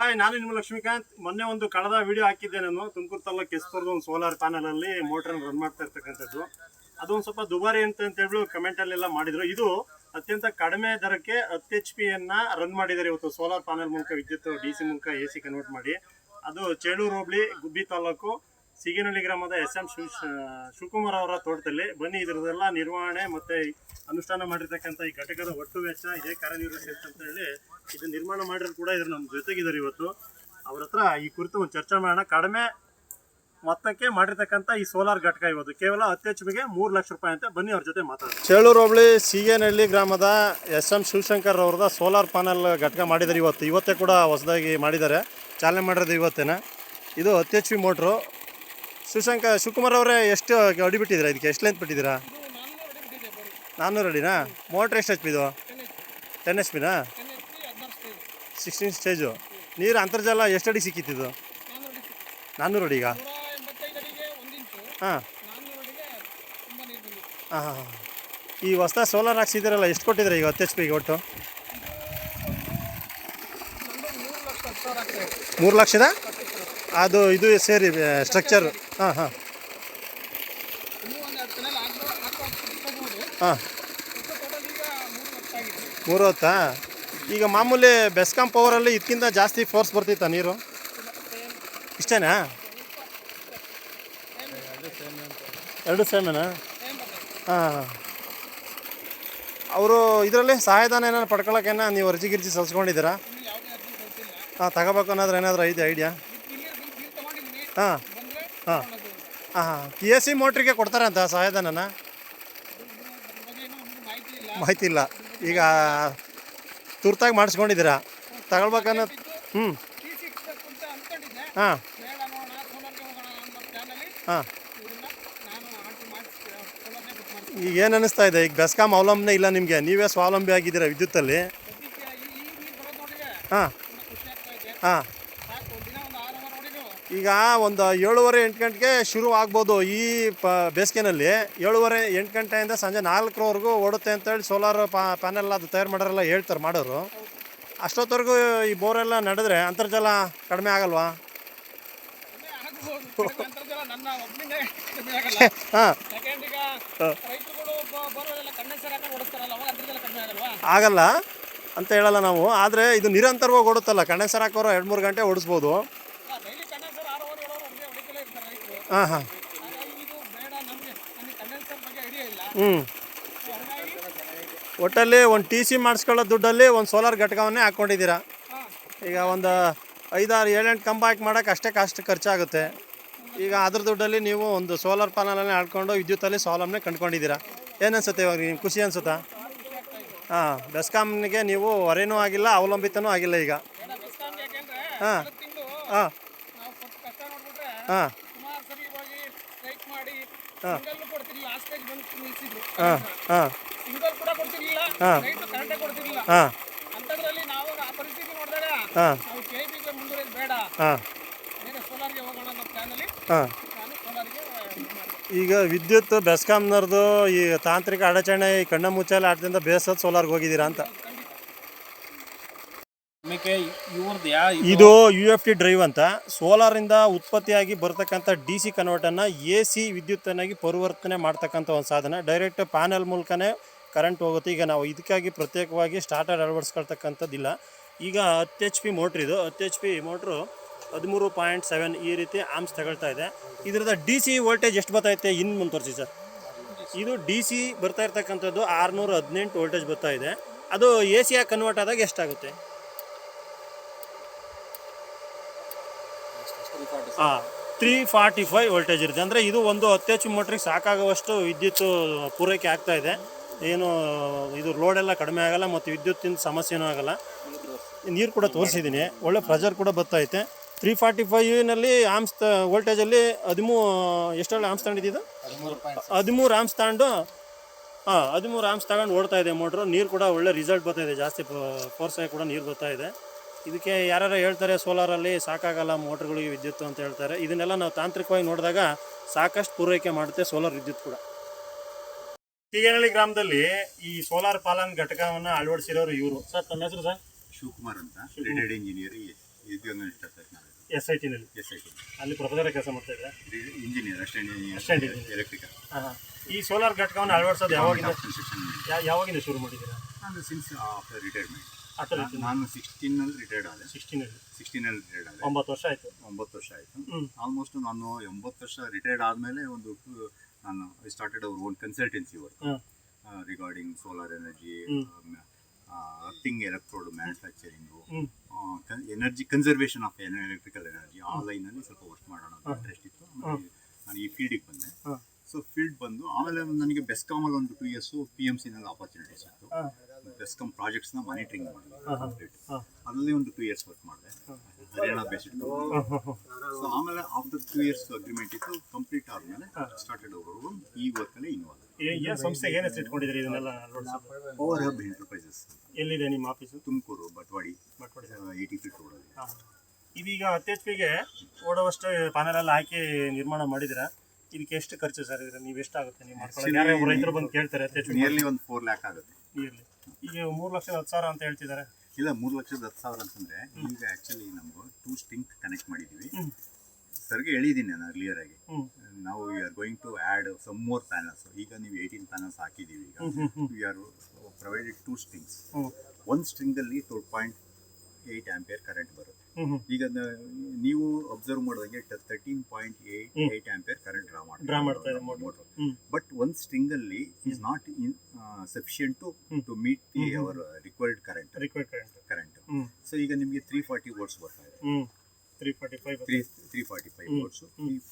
Hi, ನಾನು ನಿಮ್ಮ ಲಕ್ಷ್ಮೀಕಾಂತ್. ಮೊನ್ನೆ ಒಂದು ಕಳೆದ ವಿಡಿಯೋ ಹಾಕಿದ್ದೆ ನಾನು. ತುಮಕೂರು ತಾಲೂಕು ಕೆಸ್ತೂರ್ದು ಒಂದು ಸೋಲಾರ್ ಪ್ಯಾನಲ್ ಅಲ್ಲಿ ಮೋಟರ್ ರನ್ ಮಾಡ್ತಾ ಇರ್ತಕ್ಕಂಥದ್ದು. ಅದೊಂದು ಸ್ವಲ್ಪ ದುಬಾರಿ ಅಂತ ಅಂತ ಹೇಳಿ ಕಮೆಂಟ್ ಅಲ್ಲೆಲ್ಲ ಮಾಡಿದ್ರು. ಇದು ಅತ್ಯಂತ ಕಡಿಮೆ ದರಕ್ಕೆ ಹತ್ತು ಎಚ್ ಪಿ ಅನ್ನ ರನ್ ಮಾಡಿದ್ದಾರೆ ಇವತ್ತು ಸೋಲಾರ್ ಪ್ಯಾನಲ್ ಮೂಲಕ, ವಿದ್ಯುತ್ ಡಿ ಸಿ ಮೂಲಕ ಎ ಸಿ ಕನ್ವರ್ಟ್ ಮಾಡಿ. ಅದು ಚೇಳೂರು ಹೋಬಳಿ, ಗುಬ್ಬಿ ತಾಲೂಕು ಸಿಗಿನಹಳ್ಳಿ ಗ್ರಾಮದ ಎಸ್ ಎಂ ಶಿವ ಶಿವಕುಮಾರ್ ಅವರ ತೋಟದಲ್ಲಿ ಬನ್ನಿ ಇದರದೆಲ್ಲ ನಿರ್ವಹಣೆ ಮತ್ತೆ ಅನುಷ್ಠಾನ ಮಾಡಿರ್ತಕ್ಕಂಥ ಈ ಘಟಕದ ಒಟ್ಟು ವೆಚ್ಚ, ಇದೇ ಕಾರ್ಯನಿರ್ವಹಿಸುತ್ತೆ ಅಂತ ಹೇಳಿ ಇದು ನಿರ್ಮಾಣ ಮಾಡಿದ್ರು ಕೂಡ ಇದ್ರ, ನಮ್ಮ ಜೊತೆಗಿದ್ದಾರೆ ಇವತ್ತು. ಅವ್ರ ಹತ್ರ ಈ ಕುರಿತು ಒಂದು ಚರ್ಚೆ ಮಾಡೋಣ. ಕಡಿಮೆ ಮೊತ್ತಕ್ಕೆ ಮಾಡಿರ್ತಕ್ಕಂಥ ಈ ಸೋಲಾರ್ ಘಟಕ ಇವತ್ತು. ಕೇವಲ ಅತಿ ಹೆಚ್ಚಿಗೆ ಮೂರು ಲಕ್ಷ ರೂಪಾಯಿ ಅಂತ. ಬನ್ನಿ ಅವ್ರ ಜೊತೆ ಮಾತಾಡೋಣ ಚೇಳೂರು ಹೋಬಳಿ ಸಿಗೇನಹಳ್ಳಿ ಗ್ರಾಮದ ಎಸ್ ಎಂ ಶಿವಶಂಕರ್ ಅವ್ರದ ಸೋಲಾರ್ ಪ್ಯಾನಲ್ ಘಟಕ ಮಾಡಿದ್ದಾರೆ ಇವತ್ತು. ಇವತ್ತೇ ಕೂಡ ಹೊಸದಾಗಿ ಮಾಡಿದ್ದಾರೆ. ಚಾಲನೆ ಮಾಡಿರೋದು ಇವತ್ತೇನೆ. ಇದು ಅತಿ ಹೆಚ್ಚು ಮೋಟ್ರು. ಶಿವಶಂಕರ್ ಶಿವಕುಮಾರ್ ಅವರೇ, ಎಷ್ಟು ಅಡಿ ಬಿಟ್ಟಿದ್ದೀರಾ ಇದಕ್ಕೆ? ಎಷ್ಟು ಲೆಂತ್ ಬಿಟ್ಟಿದ್ದೀರಾ? ನಾನ್ನೂರು ಅಡಿನಾ? ಮೋಟ್ರ್ ಎಷ್ಟು ಎಚ್ ಪಿ ಇದು? ಟೆನ್ ಎಚ್ ಪಿನಾ ಸಿಕ್ಸ್ಟೀನ್ ಸ್ಟೇಜು ನೀರು ಅಂತರ್ಜಲ ಎಷ್ಟು ಅಡಿ ಸಿಕ್ಕಿತ್ತಿದು ನಾನ್ನೂರು ಅಡಿ ಈಗ ಹಾಂ ಹಾಂ ಹಾಂ. ಈ ಹೊಸ ಸೋಲಾರ್ ಹಾಕ್ಸಿದ್ದೀರಲ್ಲ, ಎಷ್ಟು ಕೊಟ್ಟಿದ್ದೀರಾ ಈಗ ಹತ್ತು ಎಚ್ ಪಿಗೆ ಒಟ್ಟು? ಮೂರು ಲಕ್ಷದ? ಅದು ಇದು ಸೇರಿ ಸ್ಟ್ರಕ್ಚರ್ ಹಾಂ ಹಾಂ. ಹಾಂ. ಮೂರು ಹೊತ್ತಾ ಈಗ ಮಾಮೂಲಿ ಬೆಸ್ಕಾಂ ಪವರಲ್ಲಿ ಇದಕ್ಕಿಂತ ಜಾಸ್ತಿ ಫೋರ್ಸ್ ಬರ್ತಿತ್ತಾ ನೀರು? ಇಷ್ಟೇನಾ? ಎರಡು ಸೇಮೇನಾ? ಹಾಂ ಹಾಂ. ಅವರು ಇದರಲ್ಲಿ ಸಹಾಯಧಾನ ಏನಾರು ಪಡ್ಕೊಳಕ್ಕೇನ ನೀವು ಅರ್ಜಿ ಗಿರ್ಜಿ ಸಲ್ಸ್ಕೊಂಡಿದ್ದೀರಾ? ಹಾಂ, ತಗೋಬೇಕು ಅನ್ನೋದ್ರ ಏನಾದರೂ ಐದು ಐಡಿಯಾ? ಹಾಂ. ಹಾಂ. ಹಾಂ ಎಸ್ ಸಿ ಮೋಟ್ರಿಗೆ ಕೊಡ್ತಾರೆ ಅಂತ ಸಹಾಯಧನನ? ಮಾಹಿತಿ ಇಲ್ಲ ಈಗ ತುರ್ತಾಗಿ ಮಾಡಿಸ್ಕೊಂಡಿದ್ದೀರಾ? ತಗೊಳ್ಬೇಕನ್ನ ಹ್ಞೂ ಹಾಂ. ಹಾಂ. ಈಗ ಏನು ಅನ್ನಿಸ್ತಾ ಇದೆ? ಈಗ ಬೆಸ್ಕಾಮ್ ಅವಲಂಬನೆ ಇಲ್ಲ ನಿಮಗೆ. ನೀವೇ ಸ್ವಾವಲಂಬಿ ಆಗಿದ್ದೀರಾ ವಿದ್ಯುತ್ತಲ್ಲಿ? ಹಾಂ. ಹಾಂ. ಈಗ ಒಂದು ಏಳುವರೆ ಎಂಟು ಗಂಟೆಗೆ ಶುರು ಆಗ್ಬೋದು ಈ ಪ ಬೇಸಿಗೆನಲ್ಲಿ. ಏಳುವರೆ ಎಂಟು ಗಂಟೆಯಿಂದ ಸಂಜೆ ನಾಲ್ಕರವರೆಗೂ ಓಡುತ್ತೆ ಅಂತೇಳಿ ಸೋಲಾರ್ ಪಾ ಪ್ಯಾನೆಲ್ ಅದು ತಯಾರು ಮಾಡೋರೆಲ್ಲ ಹೇಳ್ತಾರೆ ಮಾಡೋರು. ಅಷ್ಟೊತ್ತವರೆಗೂ ಈ ಬೋರೆಲ್ಲ ನಡೆದ್ರೆ ಅಂತರ್ಜಲ ಕಡಿಮೆ ಆಗಲ್ವಾ? ಆಗಲ್ಲ. ಅಂತ ಹೇಳಲ್ಲ ನಾವು. ಆದರೆ ಇದು ನಿರಂತರವಾಗಿ ಓಡುತ್ತಲ್ಲ ಕಂಡೆನ್ಸರ್ ಹಾಕೋರು ಎರಡು ಮೂರು ಗಂಟೆ ಓಡಿಸ್ಬೋದು ಡೈಲಿ ಕಂಡೆನ್ಸರ್ ಆರು ಅವರ್ ಏಳು ಅವರ್ ಅಡುಗೆ ಹೊಡಿತಲೇ ಇರ್ತಾರೆ ರೈತರು ಹಾಂ ಹಾಂ ಹಾಗಾಗಿ ಇದು ಬೇಡ ನಮಗೆ ನಮಗೆ ಕಂಡೆನ್ಸರ್ ಬಗ್ಗೆ ಐಡಿಯಾ ಇಲ್ಲ ಹ್ಞೂ ಒಟ್ಟಲ್ಲಿ ಒಂದು ಟಿ ಸಿ ಮಾಡಿಸ್ಕೊಳ್ಳೋ ದುಡ್ಡಲ್ಲಿ ಒಂದು ಸೋಲಾರ್ ಘಟಕವನ್ನೇ ಹಾಕ್ಕೊಂಡಿದ್ದೀರಾ. ಈಗ ಒಂದು ಐದಾರು ಏಳೆಂಟು ಕಂಬ ಹಾಕಿ ಮಾಡೋಕೆ ಅಷ್ಟೇ ಕಾಸ್ಟ್ ಖರ್ಚಾಗುತ್ತೆ. ಈಗ ಅದ್ರ ದುಡ್ಡಲ್ಲಿ ನೀವು ಒಂದು ಸೋಲಾರ್ ಪ್ಯಾನಲನ್ನೇ ಹಾಡ್ಕೊಂಡು ವಿದ್ಯುತ್ತಲ್ಲಿ ಸ್ವಾವಲಂಬನೆ ಕಂಡ್ಕೊಂಡಿದ್ದೀರಾ. ಏನನ್ಸುತ್ತೆ ಇವಾಗ ನಿಮ್ಗೆ? ಖುಷಿ ಅನ್ಸುತ್ತಾ? ಹಾಂ ಬೆಸ್ಕಾಮ್ನಿಗೆ ನೀವು ಹೊರೇನೂ ಆಗಿಲ್ಲ ಅವಲಂಬಿತನೂ ಆಗಿಲ್ಲ ಈಗ. ಹಾಂ. ಹಾಂ. ಹಾಂ ಸುಮಾರು ಸರಿ ಹೋಗಿ ಸ್ಟ್ರೈಕ್ ಮಾಡಿ ಸಿಂಗಲ್ ಕೊಡ್ತಿರ್ಲಿಲ್ಲ ಆ ಸ್ಟೇಜ್ ಬಂದು ನಿಲ್ಸಿದ್ರು. ಹಾಂ ಹಾಂ. ಸಿಂಗಲ್ ಕೂಡ ಕೊಡ್ತಿರ್ಲಿಲ್ಲ ಹಾಂ. ರೈತರು ಕರೆಂಟೇ ಕೊಡ್ತಿರ್ಲಿಲ್ಲ. ಹಾಂ. ಅಂಥದ್ರಲ್ಲಿ ನಾವು ಆ ಪರಿಸ್ಥಿತಿ ನೋಡಿದಾಗ ಹಾಂ. ನಾವು ಕೆ ಬಿಗೆ ಮುಂದುವರೆದು ಬೇಡ. ಹಾಂ. ಬೇರೆ ಸೋಲಾರ್ಗೆ ಹೋಗೋಣ ಅನ್ನೋ ಪ್ಲಾನಲ್ಲಿ ಹಾಂ. ನಾನು ಸೋಲಾರ್ಗೆ ಇದು ಈಗ ವಿದ್ಯುತ್ ಬೆಸ್ಕಾಮ್ನವ್ರದ್ದು ಈ ತಾಂತ್ರಿಕ ಅಡಚಣೆ ಈ ಕಣ್ಣ ಮುಚ್ಚಾಲೆ ಆಟದಿಂದ ಬೇಸದ್ ಸೋಲಾರ್ಗೆ ಹೋಗಿದ್ದೀರಾ ಅಂತ. ಇದು ಯು ಎಫ್ ಟಿ ಡ್ರೈವ್ ಅಂತ. ಸೋಲಾರಿಂದ ಉತ್ಪತ್ತಿಯಾಗಿ ಬರ್ತಕ್ಕಂಥ ಡಿ ಸಿ ಕನ್ವರ್ಟನ್ನು ಎ ಸಿ ವಿದ್ಯುತ್ತನ್ನಾಗಿ ಪರಿವರ್ತನೆ ಮಾಡ್ತಕ್ಕಂಥ ಒಂದು ಸಾಧನ. ಡೈರೆಕ್ಟ್ ಪ್ಯಾನೆಲ್ ಮೂಲಕನೇ ಕರೆಂಟ್ ಹೋಗುತ್ತೆ. ಈಗ ನಾವು ಇದಕ್ಕಾಗಿ ಪ್ರತ್ಯೇಕವಾಗಿ ಸ್ಟಾರ್ಟರ್ ಅಳವಡಿಸ್ಕೊಳ್ತಕ್ಕಂಥದ್ದಿಲ್ಲ ಈಗ ಹತ್ತು ಎಚ್ ಪಿ ಮೋಟ್ರ್ ಇದು. ಹತ್ತು ಎಚ್ ಪಿ ಮೋಟ್ರು ಹದಿಮೂರು ಪಾಯಿಂಟ್ ಸೆವೆನ್ ಈ ರೀತಿ ಆಮ್ಸ್ ತಗೊಳ್ತಾ ಇದೆ. ಇದರದ ಡಿ ಸಿ ವೋಲ್ಟೇಜ್ ಎಷ್ಟು ಬರ್ತೈತೆ? ಇನ್ನು ತೋರಿಸಿ ಸರ್. ಇದು ಡಿ ಸಿ ಬರ್ತಾ ಇರ್ತಕ್ಕಂಥದ್ದು ಆರುನೂರ ಹದಿನೆಂಟು ವೋಲ್ಟೇಜ್ ಬರ್ತಾ ಇದೆ. ಅದು ಎ ಸಿಯಾಗಿ ಕನ್ವರ್ಟ್ ಆದಾಗ ಎಷ್ಟಾಗುತ್ತೆ? ಹಾಂ ತ್ರೀ ಫಾರ್ಟಿ ಫೈವ್ ವೋಲ್ಟೇಜ್ ಇರುತ್ತೆ. ಅಂದರೆ ಇದು ಒಂದು ಹತ್ತು ಎಚ್ ಮೋಟ್ರಿಗೆ ಸಾಕಾಗುವಷ್ಟು ವಿದ್ಯುತ್ ಪೂರೈಕೆ ಆಗ್ತಾ ಇದೆ. ಏನು, ಇದು ಲೋಡೆಲ್ಲ ಕಡಿಮೆ ಆಗಲ್ಲ ಮತ್ತು ವಿದ್ಯುತ್ತಿನ ಸಮಸ್ಯೆನೂ ಆಗಲ್ಲ. ನೀರು ಕೂಡ ತೋರಿಸಿದ್ದೀನಿ. ಒಳ್ಳೆ ಪ್ರೆಷರ್ ಕೂಡ ಬರ್ತೈತೆ ತ್ರೀ ಫಾರ್ಟಿ ಫೈವ್ನಲ್ಲಿ ಆಮ್ಸ್ ವೋಲ್ಟೇಜಲ್ಲಿ ಹದಿಮೂ ಎಷ್ಟೆಲ್ಲ ಆಮ್ಸ್ ತಗೊಂಡಿದ್ದು ಹದಿಮೂರು ಆಮ್ಸ್ ತಗೊಂಡು ಹಾಂ ಹದಿಮೂರು ಆಮ್ಸ್ ತಗೊಂಡು ಓಡ್ತಾ ಇದೆ ಮೋಟ್ರು. ನೀರು ಕೂಡ ಒಳ್ಳೆ ರಿಸಲ್ಟ್ ಬರ್ತಾ ಇದೆ. ಜಾಸ್ತಿ ಫೋರ್ಸಾಗಿ ಕೂಡ ನೀರು ಬರ್ತಾ ಇದೆ. ಇದಕ್ಕೆ ಯಾರು ಹೇಳ್ತಾರೆ ಸೋಲಾರಲ್ಲಿ ಸಾಕಾಗಲ್ಲ ಮೋಟ್ರ್ಗಳಿಗೆ ವಿದ್ಯುತ್ ಅಂತ ಹೇಳ್ತಾರೆ. ಇದನ್ನೆಲ್ಲ ನಾವು ತಾಂತ್ರಿಕವಾಗಿ ನೋಡಿದಾಗ ಸಾಕಷ್ಟು ಪೂರೈಕೆ ಮಾಡುತ್ತೆ ಸೋಲಾರ್ ವಿದ್ಯುತ್ ಕೂಡ. ಹೀಗೇನಹಳ್ಳಿ ಗ್ರಾಮದಲ್ಲಿ ಈ ಸೋಲಾರ್ ಪಾಲನ್ ಘಟಕವನ್ನು ಅಳವಡಿಸಿರೋರು ಇವರು. ಸರ್ ತಮ್ಮ ಹೆಸರು ಸರ್? ಶಿವಕುಮಾರ್ ಅಂತ. ರಿಟೈರ್ಡ್ ಇಂಜಿನಿಯರ್ ಎಸ್ ಐ ಟಿನಲ್ಲಿ ಎಸ್ ಐ ಟಿ ಅಲ್ಲಿ ಪ್ರೊಫೆಸರ್ ಕೆಲಸ ಮಾಡ್ತಾ ಇದ್ದಾರೆ. ಇಂಜಿನಿಯರ್ ಅಷ್ಟೇ ಇಂಜಿನಿಯರ್ engineer. ಎಲೆಕ್ಟ್ರಿಕಲ್ ಈ ಸೋಲಾರ್ ಘಟಕವನ್ನು ಅಳವಡಿಸೋದು ಯಾವಾಗಿಂದ ಯಾವಾಗಿಂದ ಶುರು ಮಾಡಿದ್ದೀರಾ? ನಾನು ಸಿನ್ಸ್ ಆಫ್ಟರ್ ರಿಟೈರ್ಮೆಂಟ್ ನಾನು ಸಿಕ್ಸ್ಟೀನಲ್ಲಿ ರಿಟೈರ್ಡ್ ಆದೆ. ಸಿಕ್ಸ್ಟೀನಲ್ಲಿ ಸಿಕ್ಸ್ಟೀನಲ್ಲಿ ರಿಟೈರ್ಡ್ ಆದೆ. ಒಂಬತ್ತು ವರ್ಷ ಆಯ್ತು. ಒಂಬತ್ತು ವರ್ಷ ಆಯ್ತು. ಆಲ್ಮೋಸ್ಟ್ ನಾನು ಎಂಬತ್ತು ವರ್ಷ ರಿಟೈರ್ಡ್ ಆದಮೇಲೆ ಒಂದು ನಾನು ಐ ಸ್ಟಾರ್ಟೆಡ್ ಅವ್ರ own consultancy work regarding solar energy. Earthing electrode manufacturing. Energy conservation of electrical energy ಆ ಲೈನಲ್ಲಿ ಸ್ವಲ್ಪ ವರ್ಕ್ ಮಾಡೋಣ ಅಂತ. ಇಂಟ್ರೆಸ್ಟ್ ಇತ್ತು. ನಾನು ಈ ಫೀಲ್ಡಿಗೆ ಬಂದೆ. ಸೊ ಫೀಲ್ಡ್ ಬಂದು ಆಮೇಲೆ ನನಗೆ ಬೆಸ್ಕಾಮಲ್ಲಿ ಒಂದು ಟೂ ಇಯರ್ಸು ಪಿ ಎಂ ಸಿನಲ್ಲಿ ಆಪರ್ಚುನಿಟೀಸ್ ಇತ್ತು. ಹಾಂ ಪ್ರಾಜೆಕ್ಟ್ಸ್ ಪ್ರಾಜೆಕ್ಟ್ಸ್ನ ಮಾನಿಟರಿಂಗ್ ಮಾಡಿದೆ. ಕಂಪ್ಲೀಟ್ ಅದರಲ್ಲಿ ಒಂದು ಟೂ ಇಯರ್ಸ್ ವರ್ಕ್ ಮಾಡಿದೆ. ಹರಿಯಾಣ ಬೇಸ್ಡ್ ಸೊ ಆಮೇಲೆ ಆಫ್ಟರ್ ಟೂ ಇಯರ್ಸ್ ಅಗ್ರಿಮೆಂಟ್ ಇತ್ತು ಕಂಪ್ಲೀಟ್ ಆದಮೇಲೆ ಸ್ಟಾರ್ಟೆಡ್ ಅವರು ಈ ವರ್ಕಲ್ಲಿ ಇನ್ವಾಲ್ವ್ ಸಂಸ್ಥೆಗೆ ಏನು ಇಟ್ಕೊಂಡಿದ್ದೀರಿ ಇದನ್ನೆಲ್ಲ ಪವರ್ ಹಬ್ ಎಂಟರ್ಪ್ರೈಸಸ್ ಎಲ್ಲಿದೆ ನಿಮ್ಮ office Tumakuru Batwadi. Batwadi. Eighty feet ರೋಡಲ್ಲಿ ಇದೀಗ ಹತ್ತು ಎಚ್ ಪಿಗೆ ಓಡುವಷ್ಟು ಪ್ಯಾನಲ್ ಎಲ್ಲ ಹಾಕಿ ನಿರ್ಮಾಣ ಮಾಡಿದಿರಾ ಇದಕ್ಕೆ ಎಷ್ಟು ಖರ್ಚು ಸರ್? ಇದ್ರೆ ನೀವು ಎಷ್ಟಾಗುತ್ತೆ? ನೀವು ಮಾಡ್ಕೊಳ್ಳಿ ಯಾರ್ಯಾವ ರೈತರು ಬಂದು ಕೇಳ್ತಾರೆ ನಿಯರ್ಲಿ ಒಂದು ಫೋರ್ ಲ್ಯಾಕ್ ಆಗುತ್ತೆ. ಇರಲಿ ಈಗ ಮೂರು ಲಕ್ಷದ ಹತ್ತು ಸಾವಿರ ಅಂತ ಹೇಳ್ತಿದ್ದಾರೆ. ಇಲ್ಲ ಮೂರು ಲಕ್ಷದ ಹತ್ತು ಸಾವಿರ ಅಂತಂದ್ರೆ ಈಗ ಆ್ಯಕ್ಚುಲಿ ನಮ್ಗೆ ಟೂ ಸ್ಟಿಂಕ್ ಕನೆಕ್ಟ್ ಮಾಡಿದ್ದೀವಿ. ಸರ್ಗೆ ಹೇಳಿದ್ದೀನಿ ನಾನು ಕ್ಲಿಯರ್ ಆಗಿ. ನಾವು we are going to add some more panels ಈಗ ನೀವು ಏಯ್ಟೀನ್ ಪ್ಯಾನಲ್ಸ್ ಹಾಕಿದ್ದೀವಿ ಈಗ. We are provided two strings ಒಂದು ಸ್ಟ್ರಿಂಗಲ್ಲಿ two point eight ampere current ಬರುತ್ತೆ. ಈಗ ನೀವು observe ಮಾಡಿದಂಗೆ thirteen point eight eight ampere current draw ಮಾಡಿ ಡ್ರಾ ಮಾಡ್ತಾ ಇದೆ motor. ಮೋಟರ್. ಬಟ್ ಒಂದು ಸ್ಟ್ರಿಂಗಲ್ಲಿ is not in sufficient to. To meet the. Our required current required current current so ಈಗ ನಿಮಗೆ three forty volts ಬರ್ತಾ ಇದೆ. Three forty five three three forty five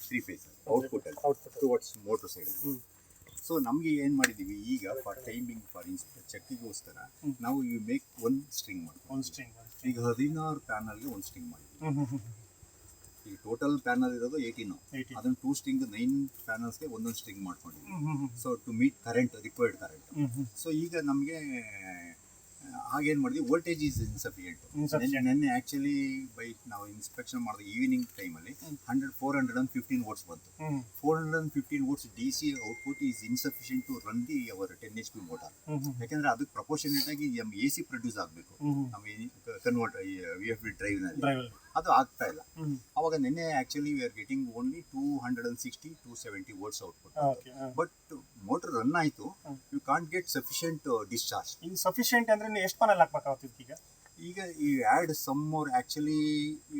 three phase output ಅಲ್ಲಿ. Output motor side. So ನಮಗೆ ಏನು ಮಾಡಿದ್ದೀವಿ ಈಗ for timing for ಇನ್ಸ್ ಚೆಕ್ಕಿಗೋಸ್ಕರ ಹ್ಮ್. ನಾವು ಯು ಮೇಕ್ ಒನ್ ಸ್ಟ್ರಿಂಗ್ ಮಾಡ್ತೀವಿ ಒಂದು ಸ್ಟ್ರಿಂಗ್ ಈಗ ಹದಿನಾರು ಪ್ಯಾನಲ್ಗೆ ಒಂದು ಸ್ಟ್ರಿಂಗ್ ಮಾಡಿದ್ವಿ ಈಗ ಟೋಟಲ್ ಪ್ಯಾನಲ್ ಇರೋದು ಏಯ್ಟೀನು ಏಯ್ಟಿ ಅದನ್ನ ಟೂ ಸ್ಟ್ರಿಂಗ್ ನೈನ್ ಪ್ಯಾನಲ್ಸ್ಗೆ ಒಂದೊಂದು ಸ್ಟ್ರಿಂಗ್ ಹ್ಞೂ so to meet current required current so ಈಗ ನಮಗೆ ಹಾಗೇನು ಮಾಡಿದ್ವಿ? ವೋಲ್ಟೇಜ್ ಈಸ್ ಇನ್ಸಫಿಷಿಯಂಟ್ ನಿನ್ನೆ ನೆನ್ನೆ ಆ್ಯಕ್ಚುಲಿ ಬೈಕ್ ನಾವು ಇನ್ಸ್ಪೆಕ್ಷನ್ ಮಾಡಿದ ಈವ್ನಿಂಗ್ ಟೈಮಲ್ಲಿ hundred four hundred and fifteen volts ಬಂತು. Four hundred and fifteen volts D C output is insufficient to run the our ten H P motor ಹ್ಞೂ ಅದಕ್ಕೆ proportionate ಆಗಿ M A C produce ಆಗಬೇಕು. ನಮ್ಮ convert V F B ಡ್ರೈವ್ನಲ್ಲಿ ಅದು ಆಗ್ತಾ ಇಲ್ಲ. ಅವಾಗ ನಿನ್ನೆ actually we are getting only two hundred and sixty two seventy words output but motor run ಆಯಿತು. You can't get sufficient discharge ಇನ್ನು ಸಫಿಷಿಯೆಂಟ್ ಅಂದ್ರೆ ಎಷ್ಟು ಪ್ಯಾನಲ್ ಹಾಕ್ಬೇಕಾಗ್ತಿತ್ತು ಈಗ? ಈಗ ಈ ಆ್ಯಡ್ ಸಮ್ ಮೋರ್ ಆ್ಯಕ್ಚುಲಿ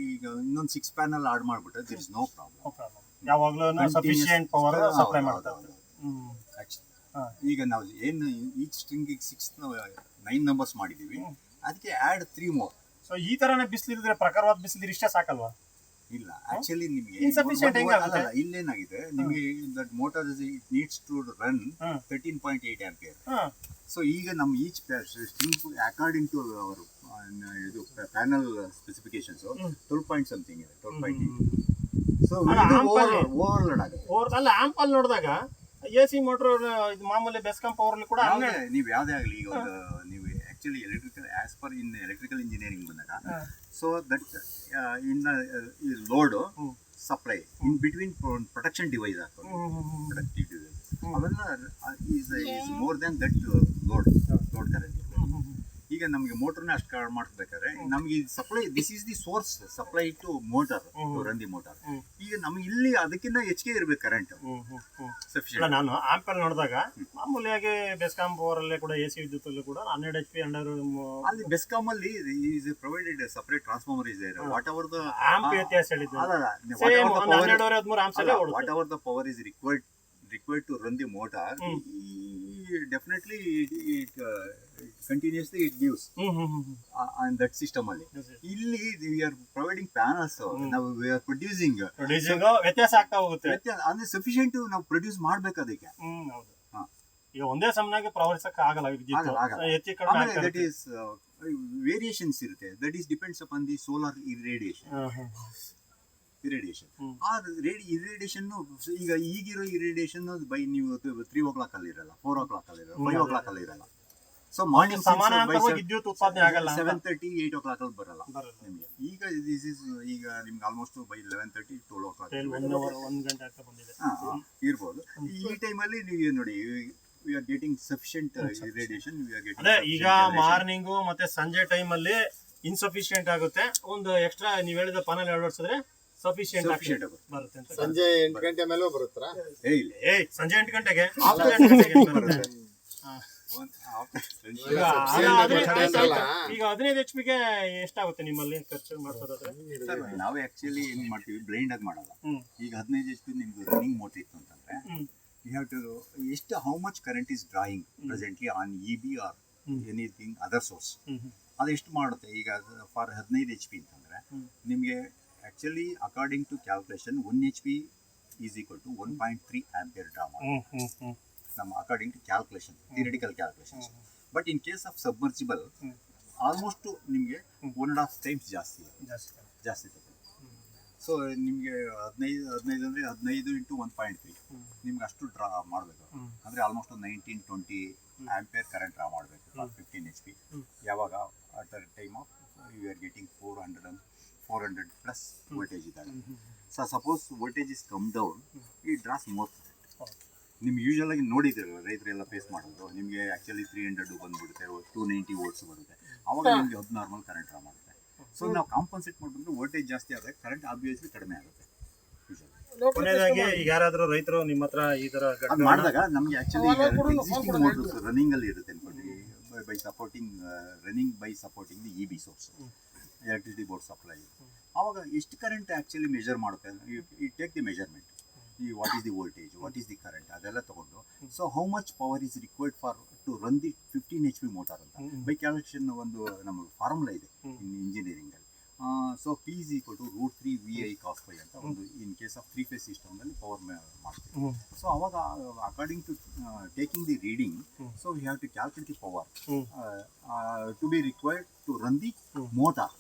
ಈಗ ಇನ್ನೊಂದು ಸಿಕ್ಸ್ ಪ್ಯಾನಲ್ ಆಡ್ ಮಾಡಿಬಿಟ್ರೆ ದಿರ್ ಇಸ್ ನೋ ಪ್ರಾಬ್ಲಮ್ ಯಾವಾಗಲೂ ಸಫಿಷಿಯೆಂಟ್ ಪವರ್ ಸಪ್ಲೈ ಮಾಡ್ತಾರೆ. ಈಗ ನಾವು ಏನು ಈಚ್ ಸ್ಟ್ರಿಂಗಿಗೆ ಸಿಕ್ಸ್ ನೈನ್ ನಂಬರ್ಸ್ ಮಾಡಿದ್ದೀವಿ. ಅದಕ್ಕೆ ಆ್ಯಡ್ ತ್ರೀ ಮೋರ್ ಸೊ ಈ ತರನೇ ಬಿಸಿಲಿದ್ರೆ ಪ್ರಖರವಾದ ಬಿಸಿಲು ಇಷ್ಟೇ ಸಾಕಲ್ವಾ? ಇಲ್ಲ ಆಕ್ಚುಲಿ ನಿಮಗೆ ಇನ್ಸಫಿಷಿಯೆಂಟ್ ಹೆಂಗ ಆಗುತ್ತೆ? ಇಲ್ಲೇನಾಗಿದೆ? ನಿಮಗೆ that motor it needs to run. Thirteen point eight ampere so ಈಗ ನಮ್ಮ ಈಚ್ ಸ್ಟ್ರಿಂಗ್ ಅಕಾರ್ಡಿಂಗ್ ಟು ಅವರು ಇದು panel specifications. Twelve point something ಇದೆ twelve point so over over load ಆಗುತ್ತೆ. ಓವರ್ ಅಲ್ಲ ಆಂಪಲ್ ನೋಡಿದಾಗ ಎಸಿ ಸಿ ಮೋಟ್ರ್ ಇದು ಮಾಮೂಲಿ ಬೆಸ್ಕಾಂ ಅಲ್ಲಿ ಕೂಡ ನೀವು ಯಾವುದೇ ಆಗಲಿ ಈಗ ಒಂದು actually electrical as per in electrical engineering ಬಂದಾಗ. ಸೊ ದಟ್ ಇನ್ ಈ load supply in between protection device ಹಾಕೋದು ಡಿವೈಸ್. ಅವೆಲ್ಲ is is more than that load load current. ಈಗ ನಮಗೆ ಮೋಟರ್ನ ಅಷ್ಟು ಕಾರ್ಡ್ ಮಾಡಿಸ್ಬೇಕಾದ್ರೆ ನಮ್ಗೆ ನಮಗೆ supply this is the source supply to motor hmm. To run the motor ಈಗ ನಮ್ಗೆ ಇಲ್ಲಿ ಅದಕ್ಕಿಂತ ಹೆಚ್ಚಿಗೆ ಇರ್ಬೇಕು ಕರೆಂಟ್ ನಾನು ಆಂಪಲ್ ನೋಡಿದಾಗ ಮಾಮೂಲಿಯಾಗಿ ಬೆಸ್ಕಾಂ ಪವರ್ ಅಲ್ಲೇ ಕೂಡ ಎಸಿ ವಿದ್ಯುತ್ ವಿದ್ಯುತ್ ಕೂಡ ಹನ್ನೆರಡು ಎಚ್ ಪಿ ಹಂಡ್ರೆಡ್ ಅಲ್ಲಿ ಬೆಸ್ಕಾಂ ಅಲ್ಲಿ is provided separate transformer is there whatever the amp ವ್ಯತ್ಯಾಸ ಹೇಳಿದ್ರು ಅಲ್ಲ ಸೇಮ್ ಒಂದು ಹನ್ನೆರಡುವರೆ ಹದಿಮೂರು amps whatever the power is required required to run the motor. Definitely it continuously it gives hmm that system ಅಲ್ಲಿ. ಇಲ್ಲಿ ವಿ ಆರ್ ಪ್ರೊವೈಡಿಂಗ್ ಪ್ಯಾನಲ್ಸ್ ನಾವು we are producing ವ್ಯತ್ಯಾಸ ಆಗ್ತಾ ಹೋಗುತ್ತೆ. ಅಂದ್ರೆ ಸಫಿಶಿಯಂಟ್ ನಾವು ಪ್ರೊಡ್ಯೂಸ್ ಮಾಡ್ಬೇಕು ಅದಕ್ಕೆ. ಈಗ ಒಂದೇ ಸಮನಾಗಿ ಪ್ರವಹಿಸಕ್ ಆಗಲ್ಲ ವಿದ್ಯುತ್ ಆಗಲ್ಲ, ಆಗಲ್ಲ. ಹೆಚ್ಚು ಕಡಿಮೆ ಆಮೇಲೆ ಆಗ್ತಾ ದಟ್ ಈಸ್ ವೇರಿಯೇಷನ್ಸ್ ಇರುತ್ತೆ that is depends upon the solar irradiation. Hmm, hmm. Irradiation hmm. ಆ ರೇಡಿ ಇರೇಡಿಯೇಷನ್ ಈಗ ಈಗಿರೋ ಇರೇಡಿಯೇಷನ್ ಬೈ ನೀವು ತ್ರೀ ಓ ಕ್ಲಾಕ್ ಅಲ್ಲಿ ಇರಲ್ಲ ಫೋರ್ ಓ ಕ್ಲಾಕ್ ಅಲ್ಲಿ ಇರಲ್ಲ ಫೈವ್ ಓ ಕ್ಲಾಕ್ ಅಲ್ಲಿ ಇರಲ್ಲ ಸೊ ಮಾರ್ನಿಂಗ್ ಸಮಾನಾಂತರವಾಗಿ ವಿದ್ಯುತ್ ಉತ್ಪಾದನೆ ಆಗಲ್ಲ ಅಂತ. Seven thirty eight o'clock ಅಲ್ಲಿ ಬರಲ್ಲ ಬರಲ್ಲ. ನಿಮಗೆ ಈಗ ದಿಸ್ ಇಸ್ ಈಗ ನಿಮ್ಗೆ almost by eleven thirty twelve o'clock till one hour ಒಂದ್ ಗಂಟೆ ಆಗ್ತಾ ಬಂದಿದೆ ಇರ್ಬೋದು ಈ ಟೈಮಲ್ಲಿ ನೀವು ನೋಡಿ we are getting sufficient radiation we are ಅದೇ ಗೆಟಿಂಗ್ ಈಗ ಮಾರ್ನಿಂಗು ಮತ್ತೆ ಸಂಜೆ ಟೈಮ್ ಅಲ್ಲಿ ಇನ್ಸಫಿಶಿಯಂಟ್ ಆಗುತ್ತೆ. ಒಂದು ಎಕ್ಸ್ಟ್ರಾ ನೀವು ಹೇಳಿದ ಪಾನಲ್ ಅಳವಡಿಸಿದ್ರೆ ಸಫಿಶಿಯಂಟ್ Sufficient ಆಗುತ್ತೆ. ಬರುತ್ತೆ. ಅಂತ ಸಂಜೆ ಎಂಟು ಗಂಟೆ ಮೇಲೆ ಬರುತ್ತೆ ಏ ಇಲ್ಲ. ಏಯ್ ಸಂಜೆ ಎಂಟು ಗಂಟೆಗೆ? ಎಂಟು ಬರುತ್ತೆ. ಈಗ ಹದಿನೈದು ಎಚ್ ಪಿಗೆ ಎಷ್ಟಾಗುತ್ತೆ ನಿಮ್ಮಲ್ಲಿ ಖರ್ಚು ಮಾಡ್ಸೋದಾದ್ರೆ? ನಾವು ಆಕ್ಚುಲಿ ಏನ್ ಮಾಡ್ತೀವಿ ಬ್ಲೈಂಡ್ ಆಗಿ ಮಾಡಲ್ಲ. ಈಗ ಹದಿನೈದು ಎಷ್ಟು ನಿಮ್ದು ರನ್ನಿಂಗ್ ಮೋಟರ್ ಇತ್ತು ಅಂತಂದ್ರೆ ಹ್ಮ್. You have to current much current is drawing presently on E B R. Anything other source ಅದೆಷ್ಟು ಮಾಡುತ್ತೆ? ಈಗ ಫಾರ್ ಹದಿನೈದು ಎಚ್ ಪಿ ಅಂತಂದ್ರೆ. ನಿಮಗೆ actually according to calculation one H P is equal to one point three ampere draw ನಮ್ಮ according to calculation theoretical calculation but in case of submersible. Almost ನಿಮಗೆ one and half times ಜಾಸ್ತಿ ಜಾಸ್ತಿ. ಜಾಸ್ತಿ so ನಿಮಗೆ ಹದಿನೈದು ಹದಿನೈದು ಅಂದರೆ ಹದಿನೈದು ಇಂಟು ಒನ್ ಪಾಯಿಂಟ್ ತ್ರೀ ನಿಮ್ಗೆ ಅಷ್ಟು ಡ್ರಾ ಮಾಡಬೇಕು. ಅಂದರೆ ಆಲ್ಮೋಸ್ಟ್ ಒಂದು nineteen twenty ampere current draw ಮಾಡಬೇಕು. ಫಿಫ್ಟೀನ್ ಎಚ್ ಪಿ ಯಾವಾಗ? At the time of you are getting four hundred and four hundred plus voltage ಇದ್ದಾಗ so suppose voltage is come down ಈ draws more ನಿಮ್ಗೆ usual ಆಗಿ ನೋಡಿದ್ದೀರ ರೈತರೆಲ್ಲ face ಮಾಡೋದು. ನಿಮಗೆ ಆ್ಯಕ್ಚುಲಿ ತ್ರೀ ಹಂಡ್ರೆಡ್ ಬಂದುಬಿಡುತ್ತೆ ಟೂ ನೈಂಟಿ ವೋಲ್ಟ್ಸ್ ಬರುತ್ತೆ. ಅವಾಗ ನಿಮಗೆ ಅದು ನಾರ್ಮಲ್ ಕರೆಂಟ್ ಡ್ರಾ ಮಾಡುತ್ತೆ ಸೊ ನಾವು ಕಾಂಪನ್ಸೇಟ್ ಮಾಡ್ಬಿಟ್ಟು ವೋಲ್ಟೇಜ್ ಜಾಸ್ತಿ ಆದರೆ ಕರೆಂಟ್ ಆಬ್ವಿಯಸ್ಲಿ ಕಡಿಮೆ ಆಗುತ್ತೆ. ಕೊನೆಯದಾಗಿ ಈಗ ಯಾರಾದ್ರೂ ರೈತರು ನಿಮ್ಮ ಹತ್ರ ಈ ತರ ಅದು ಮಾಡಿದಾಗ ನಮಗೆ ಆ್ಯಕ್ಚುಲಿ ಎಕ್ಸಿಸ್ಟಿಂಗ್ ಮೋಟರ್ಸ್ ರನ್ನಿಂಗ್ ಅಲ್ಲಿ ಇರುತ್ತೆ ಅನ್ಕೊಳ್ಳಿ by supporting running by supporting the E B source electricity board supply ಆವಾಗ ಎಷ್ಟು ಕರೆಂಟ್ ಆ್ಯಕ್ಚುಲಿ ಮೆಜರ್ ಮಾಡುತ್ತೆ? ಈ ಟೇಕ್ ದಿ ಮೆಜರ್ಮೆಂಟ್ ಈ what is the voltage what is the current ಅದೆಲ್ಲ ತಗೊಂಡು. So how much power is required for to run the fifteen H P motor ಅಂತ. By calculation ಒಂದು ನಮಗೆ ಫಾರ್ಮುಲಾ ಇದೆ in engineering ಅಲ್ಲಿ. So P is equal to root three V I cos phi ಅಂತ ಒಂದು in case of three phase ಸಿಸ್ಟಮ್ನಲ್ಲಿ power ಮಾಡ್ತೀವಿ. So ಅವಾಗ according to taking the reading so we have to calculate the power to be required to run the motor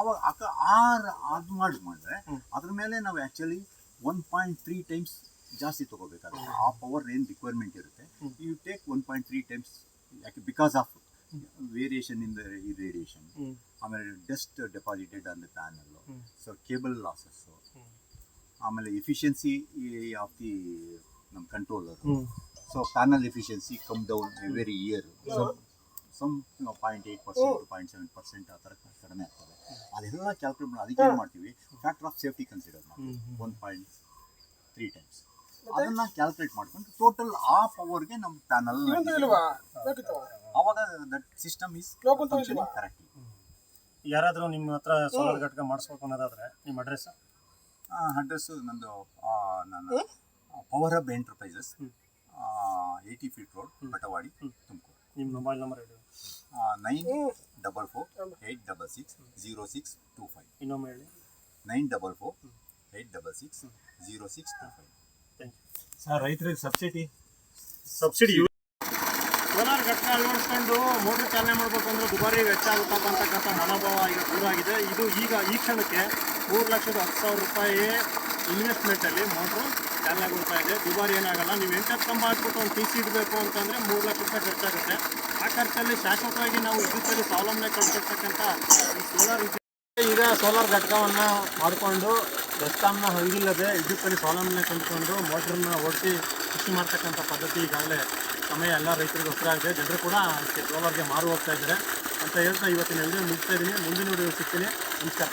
ಅವಾಗ ಅಕ ಆರ್ ಅದು ಮಾಡಿ ಮಾಡಿದ್ರೆ ಅದ್ರ ಮೇಲೆ ನಾವು actually one point three times ಜಾಸ್ತಿ ತಗೋಬೇಕಾಗುತ್ತೆ. ಆ ಪವರ್ ಏನು ರಿಕ್ವೈರ್ಮೆಂಟ್ ಇರುತ್ತೆ. You take one point three times ಯಾಕೆ because of variation in the radiation ಆಮೇಲೆ dust deposited on the panel so cable losses ಆಮೇಲೆ ಎಫಿಷಿಯನ್ಸಿ ಆಫ್ ದಿ ನಮ್ಮ controller so panel efficiency come down every year some point eight percent point seven percent ಆ ಥರ ಕಡಿಮೆ ಆಗ್ತದೆ. ಅದೆಲ್ಲ calculate ಮಾಡಿ ಅದಕ್ಕೆ ಏನು ಮಾಡ್ತೀವಿ. ಫ್ಯಾಕ್ಟರ್ ಆಫ್ ಸೇಫ್ಟಿ ಕನ್ಸಿಡರ್ ಮಾಡ್ತೀವಿ. ಒನ್ ಪಾಯಿಂಟ್ ತ್ರೀ ಟೈಮ್ಸ್ ಅದನ್ನ ಕ್ಯಾಲ್ಕುಲೇಟ್ ಮಾಡ್ಕೊಂಡು ಟೋಟಲ್ ಆ ಪವರ್ಗೆ ನಮ್ಮ ಪ್ಯಾನಲ್ ಅವಾಗ ದಟ್ ಸಿಸ್ಟಮ್ ಇಸ್ ಕರೆಕ್ಟ್ ಯಾರಾದರೂ ಯಾರಾದ್ರೂ ನಿಮ್ಮ ಹತ್ರ ಸೋಲಾರ್ ಘಟಕ ಮಾಡಿಸ್ಬೇಕು ಅನ್ನೋದಾದ್ರೆ ನಿಮ್ಮ ಅಡ್ರೆಸ್ ಅಡ್ರೆಸ್ಸು ನಂದು ನಾನು Power Hub Enterprises eighty feet road Batwadi Tumakuru. ನಿಮ್ಮ ಮೊಬೈಲ್ ನಂಬರ್ ಹೇಳಿ. Nine double four eight double six zero six two five. ಇನ್ನೊಮ್ಮೆ ಹೇಳಿ. Nine double four eight double six zero six two five. Thank you sir ರೈತರಿಗೆ subsidy. Subsidy solar ಘಟಕ ಅಳವಡಿಸ್ಕೊಂಡು motor ಚಾಲನೆ ಮಾಡಬೇಕು ಅಂದ್ರೆ ದುಬಾರಿ ವೆಚ್ಚ ಆಗುತ್ತಪ್ಪ ಅಂತಕ್ಕಂಥ ಮನೋಭಾವ ಈಗ ದೂರ ಆಗಿದೆ ಇದು ಈಗ ಈ ಕ್ಷಣಕ್ಕೆ ಮೂರು ಲಕ್ಷದ ಹತ್ತು ಸಾವಿರ ರೂಪಾಯಿ ಇನ್ವೆಸ್ಟ್ಮೆಂಟಲ್ಲಿ ಮೋಟ್ರು ಚಾಲನೆಗೊಳ್ತಾ ಇದೆ. ದುಬಾರಿ ಏನಾಗಲ್ಲ. ನೀವು ಎಂಟತ್ತು ಕಂಬ ಹಾಕ್ಬಿಟ್ಟು ಒಂದು ಟಿ ಸಿ ಇಡಬೇಕು ಅಂತಂದರೆ ಮೂರು ಲಕ್ಷ ರೂಪಾಯಿ ಖರ್ಚಾಗುತ್ತೆ. ಆ ಖರ್ಚಲ್ಲಿ ಶಾಶ್ವತವಾಗಿ ನಾವು ವಿದ್ಯುತ್ತಲ್ಲಿ ಸ್ವಾವಲಂಬನೆ ಕಲ್ಪಿಸ್ತಕ್ಕಂಥ ಈ ಸೋಲಾರ್ ಈಗ ಸೋಲಾರ್ ಘಟಕವನ್ನು ಮಾಡಿಕೊಂಡು ಬೆಸ್ಕಾಮ್ನ ಹಂಗಿಲ್ಲದೆ ವಿದ್ಯುತ್ತಲ್ಲಿ ಸ್ವಾವಲಂಬನೆ ಕಂಡುಕೊಂಡು ಮೋಟ್ರನ್ನ ಓಡಿಸಿ ಕೃಷಿ ಮಾಡ್ತಕ್ಕಂಥ ಪದ್ಧತಿ ಈಗಾಗಲೇ ಸಮಯ ಎಲ್ಲ ರೈತರಿಗೆ ಆಗಿದೆ. ಜನರು ಕೂಡ ಸೋಲಾರ್ಗೆ ಮಾರು ಹೋಗ್ತಾ ಇದ್ದಾರೆ. ಅಂತ ಹೇಳ್ತಾ ಇವತ್ತಿನ ವಿಡಿಯೋ ಮುಗಿಸ್ತಾ ಇದ್ದೀನಿ. ಮುಂದಿನ ವಿಡಿಯೋ ಸಿಗ್ತೀನಿ. ನಮಸ್ಕಾರ.